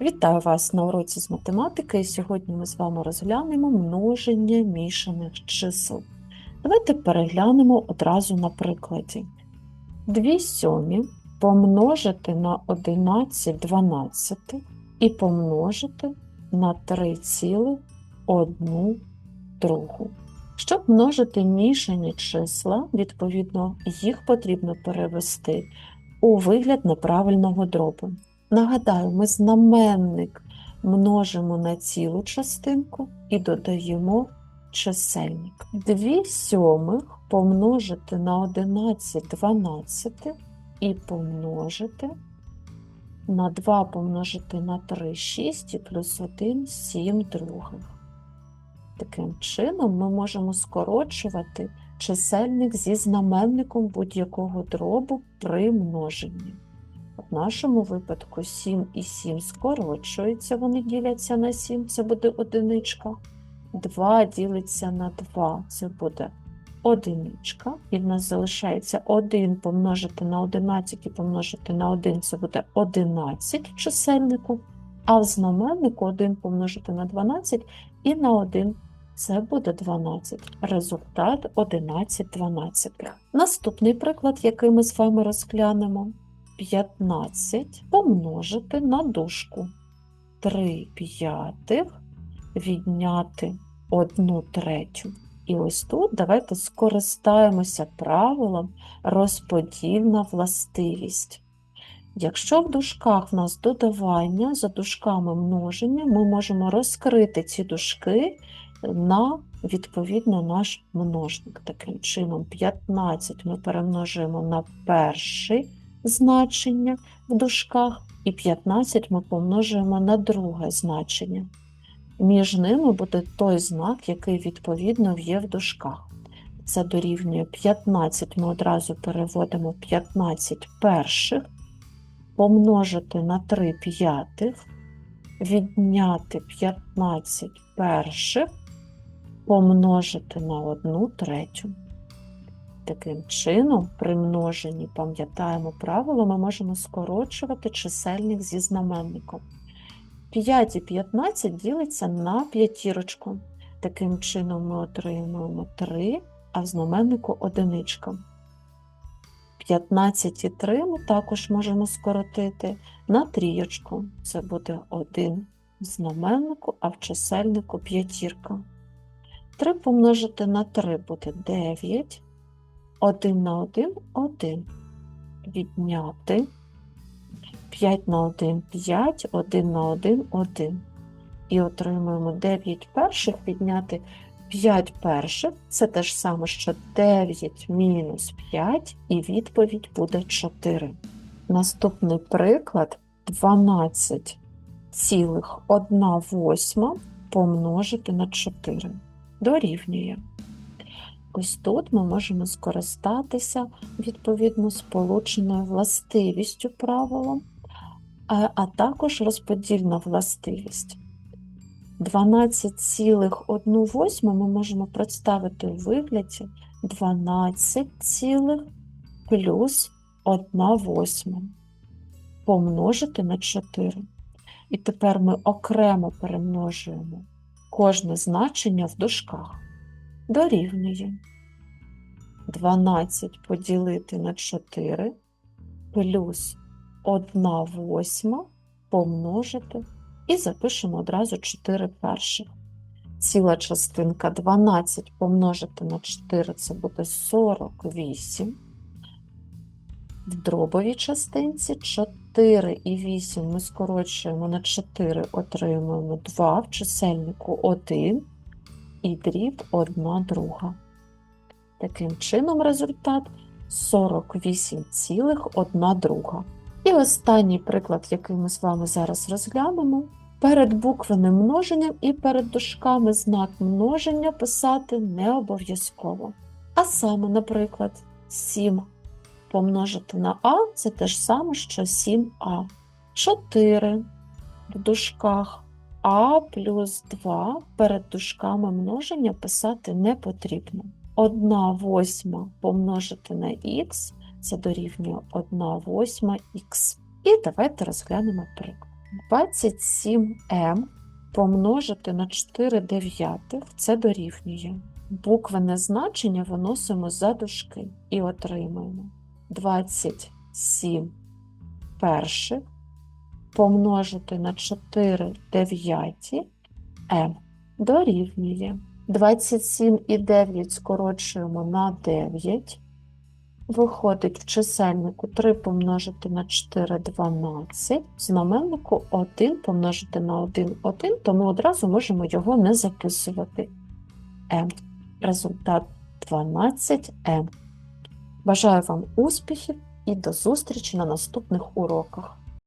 Вітаю вас на уроці з математики. І сьогодні ми з вами розглянемо множення мішаних чисел. Давайте переглянемо одразу на прикладі. 2 сьомі помножити на 11 дванадцятих і помножити на 3,1 другу. Щоб множити мішані числа, відповідно, їх потрібно перевести у вигляд неправильного дробу. Нагадаю, ми знаменник множимо на цілу частинку і додаємо чисельник. 2 сьомих помножити на 11 дванадцятих і помножити на 2 помножити на 3 6 і плюс 1 7 других. Таким чином ми можемо скорочувати чисельник зі знаменником будь-якого дробу при множенні. В нашому випадку 7 і 7 скорочуються, вони діляться на 7, це буде одиничка. 2 ділиться на 2, це буде одиничка. І в нас залишається 1 помножити на 11 і помножити на 1, це буде 11 в чисельнику. А в знаменнику 1 помножити на 12 і на 1 це буде 12. Результат 11 12. Наступний приклад, який ми з вами розглянемо. 15 помножити на дужку. 3 п'ятих відняти 1 третю. І ось тут давайте скористаємося правилом розподільна властивість. Якщо в дужках в нас додавання, за дужками множення, ми можемо розкрити ці дужки на відповідно наш множник. Таким чином, 15 ми перемножуємо на перший значення в дужках, і 15 ми помножуємо на друге значення. Між ними буде той знак, який відповідно є в дужках. Це дорівнює 15, ми одразу переводимо 15 перших, помножити на 3 п'ятих, відняти 15 перших, помножити на 1 третю. Таким чином, при множенні, пам'ятаємо правило, ми можемо скорочувати чисельник зі знаменником. 5 і 15 ділиться на п'ятірочку. Таким чином ми отримуємо 3, а в знаменнику одиничка. 15 і 3 ми також можемо скоротити на трієчку. Це буде 1 в знаменнику, а в чисельнику п'ятірка. 3 помножити на 3 буде 9. 1 на 1 1. Відняти 5 на 1 5, 1 на 1 1. І отримуємо 9 перших відняти 5 перших. Це те ж саме, що 9 мінус 5, і відповідь буде 4. Наступний приклад 12 цілих 1 восьма помножити на 4. Дорівнює. Ось тут ми можемо скористатися відповідно сполученою властивістю правилом, а, також розподільна властивість. 12,1 ми можемо представити у вигляді 12 цілих плюс 1 восьма помножити на 4. І тепер ми окремо перемножуємо кожне значення в дужках дорівнює 12 поділити на 4 плюс 1 восьма помножити і запишемо одразу 4 перших. Ціла частинка 12 помножити на 4 це буде 48. В дробовій частинці 4 і 8 ми скорочуємо на 4, отримуємо 2 в чисельнику 1 і дріб 1 друга. Таким чином результат 48,1 друга. І останній приклад, який ми з вами зараз розглянемо. Перед буквеним множенням і перед дужками знак множення писати не обов'язково. А саме, наприклад, 7 помножити на А це те ж саме, що 7А. 4 в дужках а плюс 2 перед дужками множення писати не потрібно. 1 восьма помножити на х це дорівнює 1 восьма х. І давайте розглянемо приклад. 27m помножити на 4 дев'ятих це дорівнює. Буквене значення виносимо за дужки і отримаємо 27 перших помножити на 4 дев'яті m дорівнює. 27 і 9 скорочуємо на 9. Виходить в чисельнику 3 помножити на 4 12, в знаменнику 1 помножити на 1 1, то ми одразу можемо його не записувати. М. Результат 12М. Бажаю вам успіхів і до зустрічі на наступних уроках.